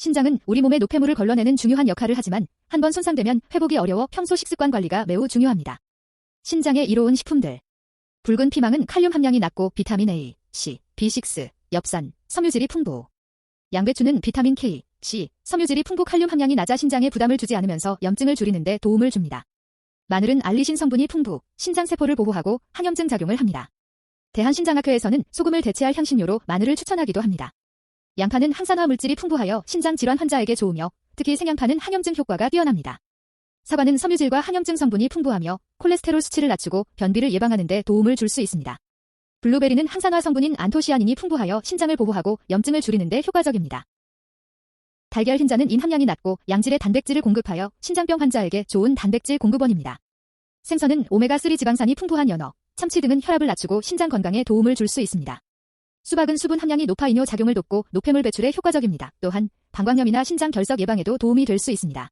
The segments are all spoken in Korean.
신장은 우리 몸의 노폐물을 걸러내는 중요한 역할을 하지만 한 번 손상되면 회복이 어려워 평소 식습관 관리가 매우 중요합니다. 신장에 이로운 식품들. 붉은 피망은 칼륨 함량이 낮고 비타민 A, C, B6, 엽산, 섬유질이 풍부. 양배추는 비타민 K, C, 섬유질이 풍부 칼륨 함량이 낮아 신장에 부담을 주지 않으면서 염증을 줄이는 데 도움을 줍니다. 마늘은 알리신 성분이 풍부, 신장 세포를 보호하고 항염증 작용을 합니다. 대한신장학회에서는 소금을 대체할 향신료로 마늘을 추천하기도 합니다. 양파는 항산화 물질이 풍부하여 신장 질환 환자에게 좋으며 특히 생양파는 항염증 효과가 뛰어납니다. 사과는 섬유질과 항염증 성분이 풍부하며 콜레스테롤 수치를 낮추고 변비를 예방하는 데 도움을 줄 수 있습니다. 블루베리는 항산화 성분인 안토시아닌이 풍부하여 신장을 보호하고 염증을 줄이는 데 효과적입니다. 달걀 흰자는 인 함량이 낮고 양질의 단백질을 공급하여 신장병 환자에게 좋은 단백질 공급원입니다. 생선은 오메가3 지방산이 풍부한 연어, 참치 등은 혈압을 낮추고 신장 건강에 도움을 줄 수 있습니다. 수박은 수분 함량이 높아 이뇨 작용을 돕고 노폐물 배출에 효과적입니다. 또한 방광염이나 신장 결석 예방에도 도움이 될 수 있습니다.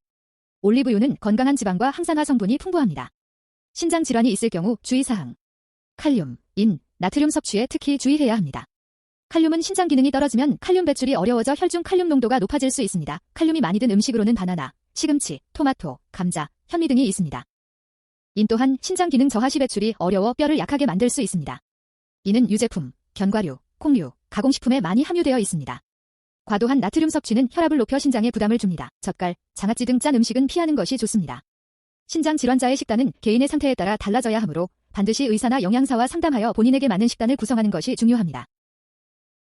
올리브유는 건강한 지방과 항산화 성분이 풍부합니다. 신장 질환이 있을 경우 주의사항. 칼륨, 인, 나트륨 섭취에 특히 주의해야 합니다. 칼륨은 신장 기능이 떨어지면 칼륨 배출이 어려워져 혈중 칼륨 농도가 높아질 수 있습니다. 칼륨이 많이 든 음식으로는 바나나, 시금치, 토마토, 감자, 현미 등이 있습니다. 인 또한 신장 기능 저하 시 배출이 어려워 뼈를 약하게 만들 수 있습니다. 이는 유제품, 견과류, 콩류, 가공식품에 많이 함유되어 있습니다. 과도한 나트륨 섭취는 혈압을 높여 신장에 부담을 줍니다. 젓갈, 장아찌 등 짠 음식은 피하는 것이 좋습니다. 신장 질환자의 식단은 개인의 상태에 따라 달라져야 하므로 반드시 의사나 영양사와 상담하여 본인에게 맞는 식단을 구성하는 것이 중요합니다.